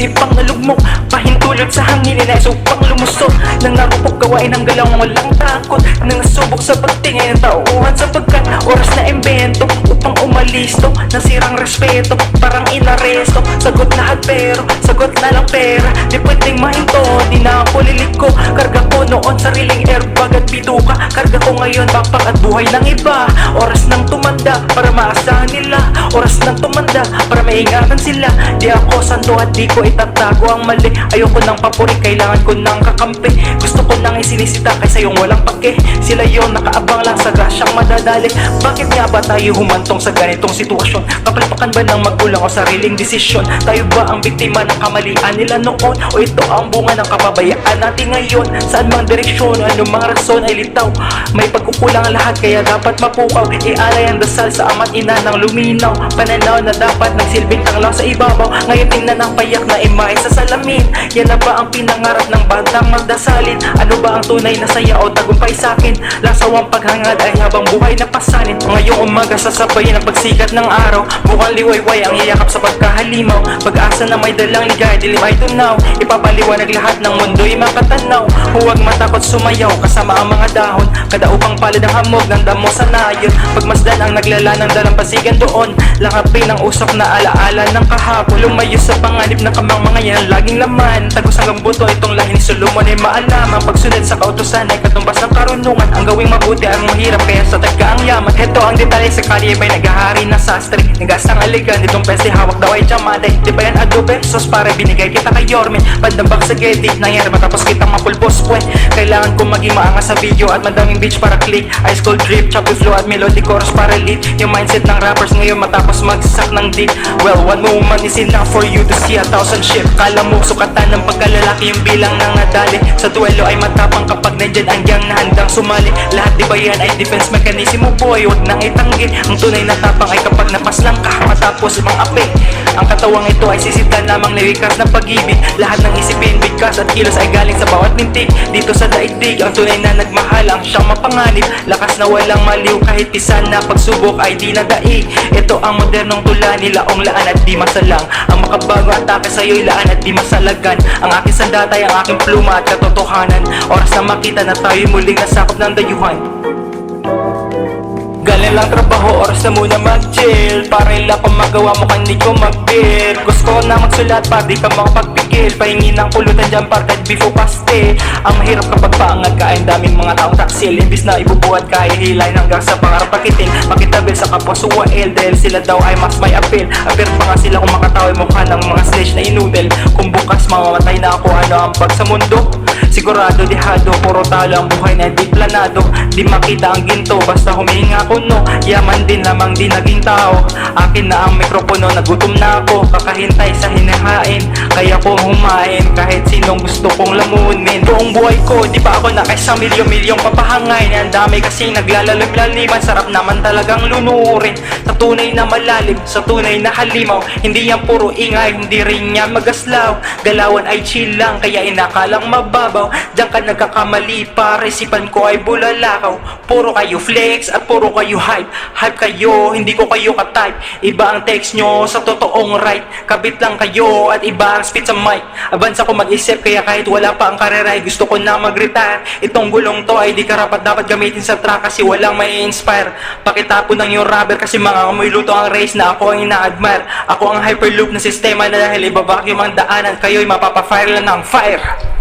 Isipang nalugmok Pahintulot sa hangin Inaisupang lumusok Nang narupok gawain ang galaw ng walang takot Nangasubok sa pagtingin. Ng tauhan Sapagkat oras na imbento Upang umalisto Nasirang respeto Parang inaresto. Sagot lahat pero Sagot na lang pera Di pwedeng mahinto. Di na ako liliko Karga ko noon sariling airbag at bituka. Karga ko ngayon backpack at buhay ng iba. Oras nang tumanda Para maasahan nila. Oras nang tumanda Para maingatan sila. Di ako santo at di ko itatago ang mali. Ayoko ng papuri Kailangan ko ng kakampi. Gusto ko nang isinisita Kaysa yung walang pake Sila yon nakaabang lang sa grasyang madadali Bakit nga ba tayo humantong sa ganitong sitwasyon? Kapalpakan ba ng magulang o sariling desisyon? Tayo ba ang biktima ng kamalian nila noon? O ito ang bunga ng kapabayaan natin ngayon? Saan mang direksyon, ano mang rason ay litaw May pagkukulang ang lahat kaya dapat mapukaw Ialay ang dasal sa ama't ina ng luminaw Pananaw na dapat nagsilbing tanglaw sa ibabaw Ngayon tingnan ang payak na imay sa salamin Yan na ba ang pinangarap ng bandang magdasalin? Ano ba ang tunay na saya o tagumpay sa akin? Lasawang paghangad ay habang buhay na pasanin Ngayong umaga sasabayin ang pagsikat ng araw. Mukhang liwayway ang iyakap sa pagkahalimaw. Pag-asa na may dalang ligay, dilim ay tunaw. Ipapaliwanag lahat ng mundo'y makatanaw. Huwag matakot sumayaw kasama ang mga dahon. Kadaupang palad ang hamog ng damo sa nayon. Pagmasdan ang naglala ng dalampasigan doon. Lakapin ang usok na alaala ng kahapon. Lumayo sa panganib na kamang mga yan Laging laman. Tagos hanggang buto itong lahi ni Solomon ay maalaman. Pagsunod sa kautosan ay katumbas ng karunungan Ang gawing mabuti ang mahirap kaya sa tagka ang yaman. Heto ang detalye sa kalye may naghahari na sastre? Nagasang aligan itong peste hawak daw ay chamade Di ba yan adobe? Sos para binigay kita kay Yorme Pandambak sa Getty Nangyari matapos kitang mapulbos pwe. Kailangan kong maging maangas sa video At madaming beach para click. Ice cold drip, choppy flow at melody chorus para lead. Yung mindset ng rappers ngayon matapos magsak ng dick Well, one moment is enough for you to see a thousand shit Kala mo sukatan ng pagkalalaki yung bilang ng nadali. Sa duelo ay matapang kapag nandyan ang gang na handang sumali. Lahat di ba yan ay defense mechanism? Mo boy Huwag nang itanggi. Ang tunay na tapang ay kapag napaslang ka Matapos mga ape Ang katawang ito ay sisitan lamang liwikas ng pag-ibig. Lahat ng isipin, bigkas at kilos ay galing sa bawat mintik Dito sa daigdig, ang tunay na nagmahal Ang siyang mapanganib, lakas na walang maliw Kahit pisan na pagsubok ay di nadaig Ito ang modernong tula nila ong laan at di masalang Ang makabago atake sa'yo'y laan at di masalagan. Ang aking sandatay, ang aking pluma at katotohanan. Oras na makita na tayo muling nasakop ng dayuhan. Galing lang trabaho, oras na muna mag-chill Para lang kung magawa mo kan di ko mag-beer Gusto ko na magsulat pa di ka makapagpigil Pahingi ng pulutan dyan parkad before paste Ang mahirap kapag paangat ka ang daming mga taong taksil. Imbis na ibubuhat ka hilay hanggang sa pangarap pakitin. Makitabil sa kapwa suwail dahil sila daw ay mas may appeal. Appear pa nga sila kung makatawa mukha ng mga slash na inudel. Kung bukas mamamatay na ako ano ang pag sa mundo? Sigurado dihado, puro talo ang buhay na di planado. Di makita ang ginto, basta humihinga ko no? Yaman din lamang di naging tao. Akin na ang mikropono, nagutom na ako. Kakahintay sa hinahain, kaya ko humain Kahit sinong gusto kong lamunin. Buong buhay ko, di ba ako nakaisa milyon-milyong papahangay? Ang dami kasi naglalalim-laliman Sarap naman talagang lunurin. Sa tunay na malalim, sa tunay na halimaw Hindi yan puro ingay, hindi rin yan magaslaw. Galawan ay chill lang, kaya inakalang mababaw. Diyan ka nagkakamali, parisipan ko ay bulalakaw. Puro kayo flex at puro kayo hype. Hype kayo, hindi ko kayo ka-type. Iba ang text nyo sa totoong right. Kabit lang kayo at iba ang speed sa mic. Abansa ko mag-isip kaya kahit wala pa ang karera ay gusto ko na mag-retire. Itong gulong to ay di karapat dapat gamitin sa track kasi walang may inspire. Pakitapon ng yung rubber kasi mga amoy luto ang race na ako ang ina-admire. Ako ang hyperloop na sistema na dahil ibabacuum ang daanan Kayo'y mapapafire lang ng fire